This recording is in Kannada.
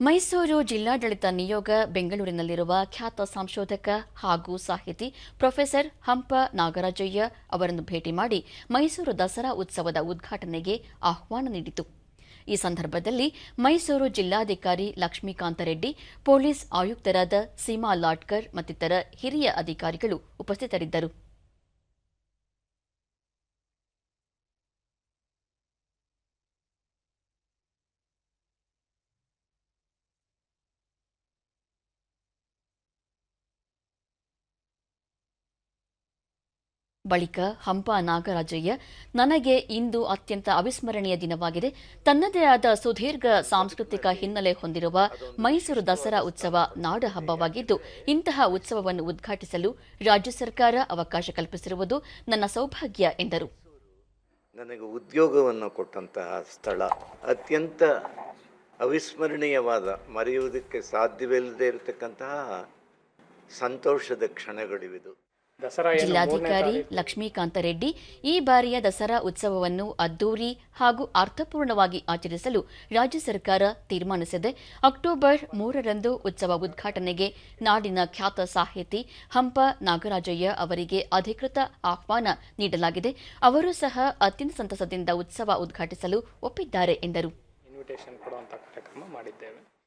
ಮೈಸೂರು ಜಿಲ್ಲಾಡಳಿತ ನಿಯೋಗ ಬೆಂಗಳೂರಿನಲ್ಲಿರುವ ಖ್ಯಾತ ಸಂಶೋಧಕ ಹಾಗೂ ಸಾಹಿತಿ ಪ್ರೊಫೆಸರ್ ಹಂಪ ನಾಗರಾಜಯ್ಯ ಅವರನ್ನು ಭೇಟಿ ಮಾಡಿ ಮೈಸೂರು ದಸರಾ ಉತ್ಸವದ ಉದ್ಘಾಟನೆಗೆ ಆಹ್ವಾನ ನೀಡಿತು. ಈ ಸಂದರ್ಭದಲ್ಲಿ ಮೈಸೂರು ಜಿಲ್ಲಾಧಿಕಾರಿ ಲಕ್ಷ್ಮೀಕಾಂತ ರೆಡ್ಡಿ, ಪೊಲೀಸ್ ಆಯುಕ್ತರಾದ ಸೀಮಾ ಲಾಟ್ಕರ್ ಮತ್ತಿತರ ಹಿರಿಯ ಅಧಿಕಾರಿಗಳು ಉಪಸ್ಥಿತರಿದ್ದರು. ಬಳಿಕ ಹಂಪ ನಾಗರಾಜಯ್ಯ, ನನಗೆ ಇಂದು ಅತ್ಯಂತ ಅವಿಸ್ಮರಣೀಯ ದಿನವಾಗಿದೆ. ತನ್ನದೇ ಆದ ಸುದೀರ್ಘ ಸಾಂಸ್ಕೃತಿಕ ಹಿನ್ನೆಲೆ ಹೊಂದಿರುವ ಮೈಸೂರು ದಸರಾ ಉತ್ಸವ ನಾಡ ಹಬ್ಬವಾಗಿದ್ದು ಇಂತಹ ಉತ್ಸವವನ್ನು ಉದ್ಘಾಟಿಸಲು ರಾಜ್ಯ ಸರ್ಕಾರ ಅವಕಾಶ ಕಲ್ಪಿಸಿರುವುದು ನನ್ನ ಸೌಭಾಗ್ಯ, ಎಂದರು. ನನಗೆ ಉದ್ಯೋಗವನ್ನು ಕೊಟ್ಟಂತಹ ಸ್ಥಳ ಅತ್ಯಂತ ಅವಿಸ್ಮರಣೀಯವಾದ, ಮರೆಯುವುದಕ್ಕೆ ಸಾಧ್ಯವಿಲ್ಲದೆ ಇರತಕ್ಕಂತಹ ಸಂತೋಷದ ಕ್ಷಣಗಳಿವಿದು. ಜಿಲ್ಲಾಧಿಕಾರಿ ಲಕ್ಷ್ಮೀಕಾಂತ ರೆಡ್ಡಿ ಈ ಬಾರಿಯ ದಸರಾ ಉತ್ಸವವನ್ನು ಅದ್ದೂರಿ ಹಾಗೂ ಅರ್ಥಪೂರ್ಣವಾಗಿ ಆಚರಿಸಲು ರಾಜ್ಯ ಸರ್ಕಾರ ತೀರ್ಮಾನಿಸಿದೆ. ಅಕ್ಟೋಬರ್ ಮೂರರಂದು ಉತ್ಸವ ಉದ್ಘಾಟನೆಗೆ ನಾಡಿನ ಖ್ಯಾತ ಸಾಹಿತಿ ಹಂಪ ನಾಗರಾಜಯ್ಯ ಅವರಿಗೆ ಅಧಿಕೃತ ಆಹ್ವಾನ ನೀಡಲಾಗಿದೆ. ಅವರು ಸಹ ಅತ್ಯಂತ ಸಂತಸದಿಂದ ಉತ್ಸವ ಉದ್ಘಾಟಿಸಲು ಒಪ್ಪಿದ್ದಾರೆ ಎಂದರು.